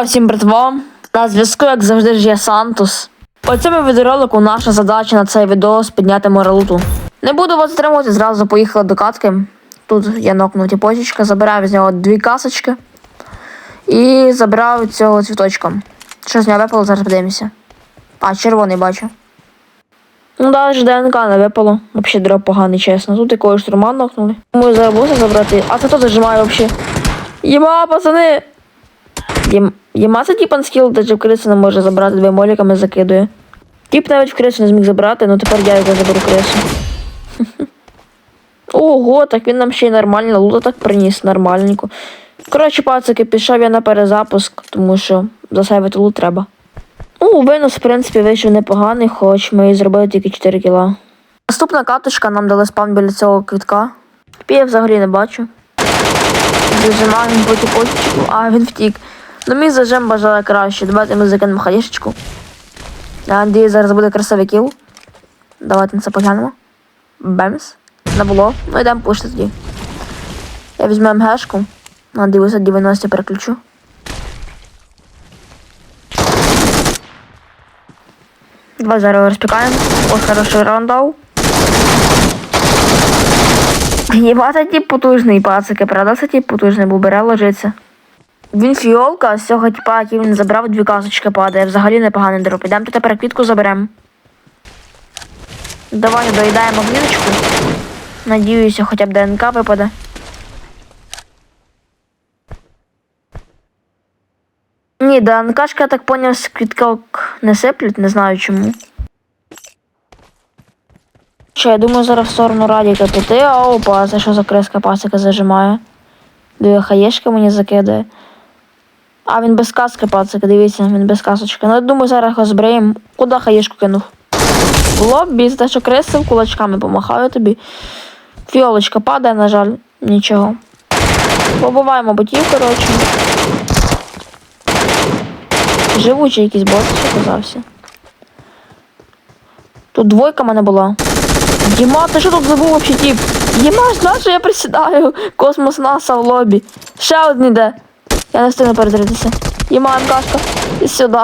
Всім братва! На зв'язку, як завжди, ж є Сантус. По цьому відеоролику наша задача на цей відео підняти моралуту. Не буду вас затримувати, зразу поїхали до катки. Тут я нокнув тіпочечка, забираю з нього дві касочки і забираю цього цвіточка. Що з нього випало, зараз подивимося. А, червоний бачу. Ну, навіть ДНК не випало. Взагалі дроп поганий, чесно. Тут якогось штурма нокнули. Ми зараз забрати. А це хто зажимає взагалі? Єма, пацани! Це типа скіл, де в крису не може забрати, двома моліками закидує. Тіп навіть в крису не зміг забрати, ну тепер я його заберу крису. Ого, так він нам ще й нормально, лута так приніс нормальненько. Коротше, пацики, пішов я на перезапуск, тому що засейвити лут треба. Ну, винос, в принципі, вийшов непоганий, хоч ми і зробили тільки 4 кіла. Наступна каточка нам дали спам біля цього квітка. Я взагалі не бачу. Зажимаємо по тіпочку, а він втік. Ну мій зажим бажає краще. Давайте ми закинемо хаєшечку. Я надію, зараз буде красивий кіл. Давайте на це поглянемо. Бемс. Не було. Ну йдемо пушити тоді. Я візьму МГшку. Надіюся, 90 переключу. Два зараз розпікаємо. Ось хороший раунд дав. Єба це тип потужний, пацики, правда, це тип потужний, бо бере ложиться. Він фіолка, а з цього типа, який він забрав, дві касочки падає. Взагалі непоганий дроп. Ідемо тут тепер квітку заберемо. Давай доїдаємо квіточку. Надіюся, хоча б ДНК випаде. Ні, ДНКшка, я так поняв, з квіток не сиплять, не знаю чому. Що, я думаю, зараз в сторону радіка піти, а опа, це що за креска пасика зажимає. Дві хаєшки мені закидає. А він без каски, пацики, дивіться, він без касочки. Ну, я думаю, зараз його збриємо. Куди хаєшку кинув? Лобі, за те, що кресив, кулачками помахаю тобі. Фіолочка падає, на жаль, нічого. Побуваємо ботів, коротше. Живучий якийсь бот, що казався. Тут двойка мене була. Діма, ти що тут забув вообще тип? Діма, знаєш, що я присідаю. Космос НАСА в лобі. Ще один іде. Я не встигну перезарядитися. Діма, МКшка. І сюди.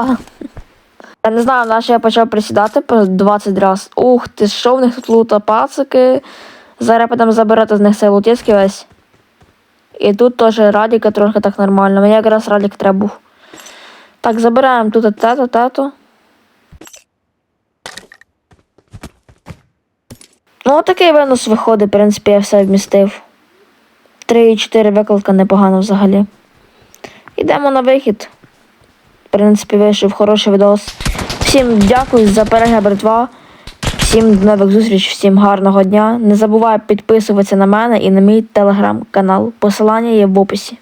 Я не знаю, на я почав присідати по 20 раз. Ух ти, що в них тут лута пацики. Зараз будемо забирати з них цей лутецький весь. І тут теж радіка трохи так нормально. Мені якраз радік треба був. Так, забираємо тут тето, тето. Ну, отакий винос виходить, в принципі, я все вмістив. 3-4 викладка непогано взагалі. Йдемо на вихід. В принципі, вийшов хороший відос. Всім дякую за перегляд, братва. Всім нових зустріч, всім гарного дня. Не забувай підписуватися на мене і на мій телеграм-канал. Посилання є в описі.